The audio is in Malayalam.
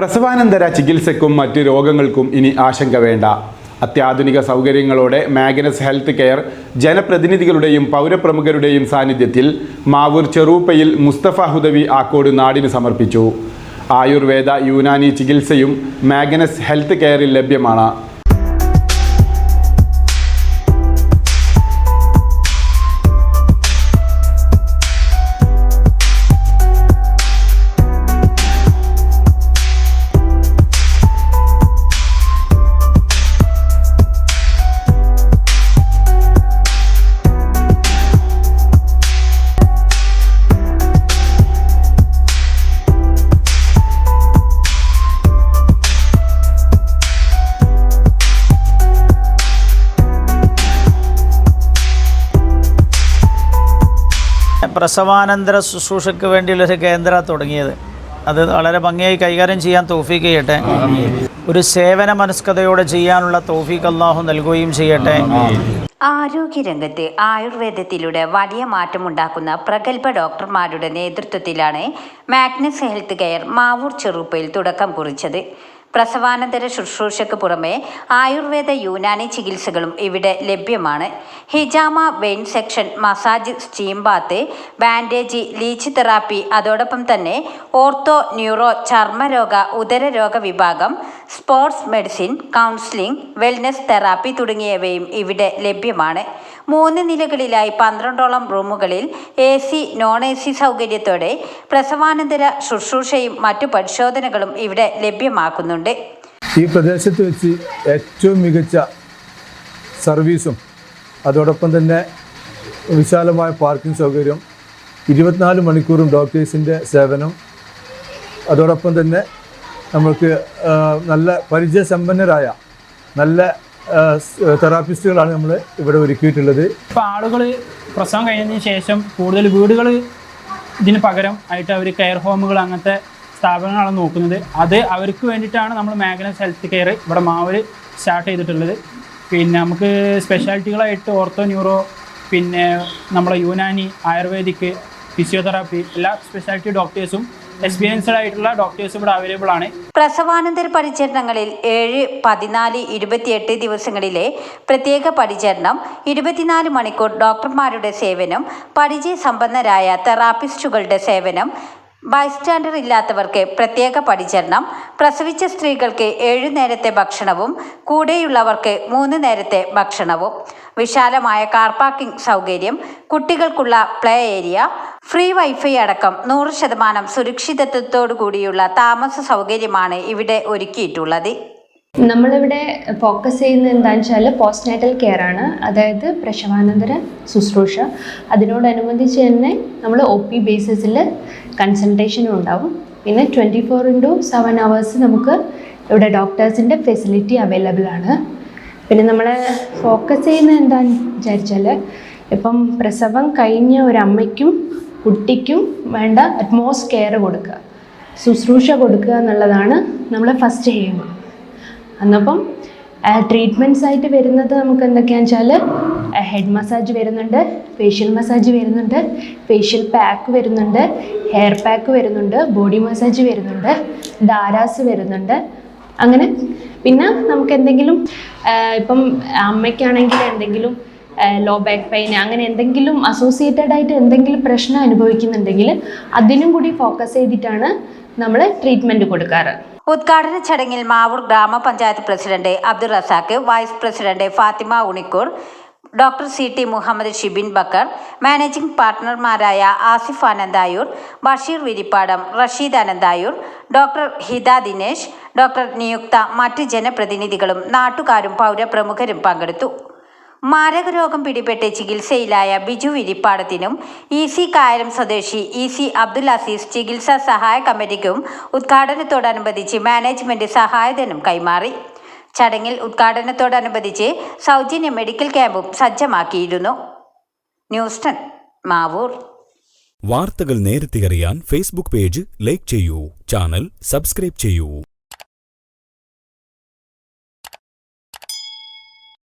പ്രസവാനന്തര ചികിത്സയ്ക്കും മറ്റ് രോഗങ്ങൾക്കും ഇനി ആശങ്ക വേണ്ട. അത്യാധുനിക സൗകര്യങ്ങളോടെ മാഗ്നസ് ഹെൽത്ത് കെയർ ജനപ്രതിനിധികളുടെയും പൗരപ്രമുഖരുടെയും സാന്നിധ്യത്തിൽ മാവൂർ ചെറൂപ്പയിൽ മുസ്തഫ ഹുദവി ആക്കോട് നാടിന് സമർപ്പിച്ചു. ആയുർവേദ യുനാനി ചികിത്സയും മാഗ്നസ് ഹെൽത്ത് കെയറിൽ ലഭ്യമാണ്. പ്രസവാനന്തര ശുശ്രൂഷയ്ക്ക് വേണ്ടിയുള്ളൊരു കേന്ദ്ര തുടങ്ങിയത്. അത് വളരെ ഭംഗിയായി കൈകാര്യം ചെയ്യാൻ തോഫീക്ക് ചെയ്യട്ടെ. ഒരു സേവന മനസ്കതയോടെ ചെയ്യാനുള്ള തോഫീക്ക് അള്ളാഹു നൽകുകയും ചെയ്യട്ടെ. ആരോഗ്യരംഗത്ത് ആയുർവേദത്തിലൂടെ വലിയ മാറ്റമുണ്ടാക്കുന്ന പ്രഗത്ഭ ഡോക്ടർമാരുടെ നേതൃത്വത്തിലാണ് മാഗ്നസ് ഹെൽത്ത് കെയർ മാവൂർ ചെറുപ്പയിൽ തുടക്കം കുറിച്ചത്. പ്രസവാനന്തര ശുശ്രൂഷയ്ക്ക് പുറമെ ആയുർവേദ യൂനാനി ചികിത്സകളും ഇവിടെ ലഭ്യമാണ്. ഹിജാമ vein section massage steam bath bandage leech therapy അതോടൊപ്പം തന്നെ ഓർത്തോ ന്യൂറോ ചർമ്മരോഗ ഉദരരോഗ വിഭാഗം sports medicine counselling wellness therapy തുടങ്ങിയവയും ഇവിടെ ലഭ്യമാണ്. മൂന്ന് നിലകളിലായി പന്ത്രണ്ടോളം റൂമുകളിൽ A C non A C സൗകര്യത്തോടെ പ്രസവാനന്തര ശുശ്രൂഷയും മറ്റു പരിശോധനകളും ഇവിടെ ലഭ്യമാക്കുന്നുണ്ട്. ഈ പ്രദേശത്ത് വെച്ച് ഏറ്റവും മികച്ച സർവീസും അതോടൊപ്പം തന്നെ വിശാലമായ പാർക്കിംഗ് സൗകര്യം ഇരുപത്തിനാല് മണിക്കൂറും ഡോക്ടേഴ്സിന്റെ സേവനം അതോടൊപ്പം തന്നെ നമുക്ക് നല്ല പരിചയസമ്പന്നരായ നല്ല തെറാപ്പിസ്റ്റുകളാണ് നമ്മൾ ഇവിടെ ഒരുക്കിയിട്ടുള്ളത്. ഇപ്പോൾ ആളുകൾ പ്രസവം കഴിഞ്ഞതിന് ശേഷം കൂടുതൽ വീടുകൾ ഇതിന് പകരം ആയിട്ട് അവർ കെയർ ഹോമുകൾ അങ്ങനത്തെ സ്ഥാപനങ്ങളാണ് നോക്കുന്നത്. അത് അവർക്ക് വേണ്ടിയിട്ടാണ് നമ്മൾ മാഗ്നസ് ഹെൽത്ത് കെയർ ഇവിടെ മാവൂര് സ്റ്റാർട്ട് ചെയ്തിട്ടുള്ളത്. പിന്നെ നമുക്ക് സ്പെഷ്യാലിറ്റികളായിട്ട് ഓർത്തോ ന്യൂറോ പിന്നെ നമ്മളെ യുനാനി ആയുർവേദിക് ഫിസിയോതെറാപ്പി എല്ലാ സ്പെഷ്യാലിറ്റി ഡോക്ടേഴ്സും എക്സ്പീരിയൻസ്ഡ് ആയിട്ടുള്ള ഡോക്ടേഴ്സ് ഇവിടെ അവൈലബിൾ ആണ്. പ്രസവാനന്തര പരിചരണങ്ങളിൽ ഏഴ് പതിനാല് ഇരുപത്തിയെട്ട് ദിവസങ്ങളിലെ പ്രത്യേക പരിചരണം ഇരുപത്തിനാല് മണിക്കൂർ ഡോക്ടർമാരുടെ സേവനം പരിചയസമ്പന്നരായ തെറാപ്പിസ്റ്റുകളുടെ സേവനം ബൈസ്റ്റാൻഡർ ഇല്ലാത്തവർക്ക് പ്രത്യേക പരിചരണം പ്രസവിച്ച സ്ത്രീകൾക്ക് ഏഴു നേരത്തെ ഭക്ഷണവും കൂടെയുള്ളവർക്ക് മൂന്ന് നേരത്തെ ഭക്ഷണവും വിശാലമായ കാർ പാർക്കിംഗ് സൗകര്യം കുട്ടികൾക്കുള്ള പ്ലേ ഏരിയ ഫ്രീ വൈഫൈ അടക്കം നൂറ് ശതമാനം സുരക്ഷിതത്വത്തോടു കൂടിയുള്ള താമസ സൗകര്യമാണ് ഇവിടെ ഒരുക്കിയിട്ടുള്ളത്. നമ്മളിവിടെ ഫോക്കസ് ചെയ്യുന്നത് എന്താണെന്ന് വെച്ചാൽ പോസ്റ്റ്നാറ്റൽ കെയർ ആണ്. അതായത് പ്രസവാനന്തര ശുശ്രൂഷ. അതിനോടനുബന്ധിച്ച് തന്നെ നമ്മൾ ഒ പി ബേസിസിൽ കൺസൾട്ടേഷനും ഉണ്ടാവും. പിന്നെ twenty four into seven hours നമുക്ക് ഇവിടെ ഡോക്ടേഴ്സിന്റെ ഫെസിലിറ്റി അവൈലബിൾ ആണ്. പിന്നെ നമ്മൾ ഫോക്കസ് ചെയ്യുന്നത് എന്താണെന്ന് വിചാരിച്ചാൽ ഇപ്പം പ്രസവം കഴിഞ്ഞ ഒരു അമ്മയ്ക്കും കുട്ടിക്കും വേണ്ട അറ്റ്മോസ്റ്റ് കെയർ കൊടുക്കുക. ശുശ്രൂഷ കൊടുക്കുക എന്നുള്ളതാണ് നമ്മളെ ഫസ്റ്റ് എയിം അന്നപ്പം ട്രീറ്റ്മെന്റ്സ് ആയിട്ട് വരുന്നത് നമുക്ക് എന്തൊക്കെയാണെന്ന് വെച്ചാൽ ഹെഡ് മസാജ് വരുന്നുണ്ട് ഫേഷ്യൽ മസാജ് വരുന്നുണ്ട് ഫേഷ്യൽ പാക്ക് വരുന്നുണ്ട് ഹെയർ പാക്ക് വരുന്നുണ്ട് ബോഡി മസാജ് വരുന്നുണ്ട് ധാരാസ് വരുന്നുണ്ട്. അങ്ങനെ പിന്നെ നമുക്ക് എന്തെങ്കിലും ഇപ്പം അമ്മയ്ക്കാണെങ്കിൽ എന്തെങ്കിലും ലോ ബാക്ക് പെയിൻ അങ്ങനെ എന്തെങ്കിലും അസോസിയേറ്റഡ് ആയിട്ട് എന്തെങ്കിലും പ്രശ്നം അനുഭവിക്കുന്നുണ്ടെങ്കിൽ അതിനും കൂടി ഫോക്കസ് ചെയ്തിട്ടാണ് നമ്മൾ ട്രീറ്റ്മെന്റ് കൊടുക്കാറ്. ഉദ്ഘാടന ചടങ്ങിൽ മാവൂർ ഗ്രാമപഞ്ചായത്ത് president Abdul Razak vice president Fathima Unnikkoor doctor C T Muhammad Shibin Bakkar managing പാർട്ട്ണർമാരായ Asif Ananthayur Basheer Virippadam Rasheed Ananthayur doctor Hitha Dinesh doctor നിയുക്ത മറ്റ് ജനപ്രതിനിധികളും നാട്ടുകാരും പൗരപ്രമുഖരും പങ്കെടുത്തു. മാരകരോഗം പിടിപെട്ട് ചികിത്സയിലായ ബിജു വിരിപ്പാടത്തിനും ഇ സി കായലം സ്വദേശി ഇ സി അബ്ദുൽ അസീസ് ചികിത്സാ സഹായ കമ്മിറ്റിക്കും ഉദ്ഘാടനത്തോടനുബന്ധിച്ച് മാനേജ്മെന്റ് സഹായധനം കൈമാറി. ചടങ്ങിൽ ഉദ്ഘാടനത്തോടനുബന്ധിച്ച് സൗജന്യ മെഡിക്കൽ ക്യാമ്പും സജ്ജമാക്കിയിരുന്നു. News ten Mavoor. വാർത്തകൾ നേരത്തെ അറിയാൻ ഫേസ്ബുക്ക് പേജ് ലൈക്ക് ചെയ്യൂ ചാനൽ സബ്സ്ക്രൈബ് ചെയ്യൂ.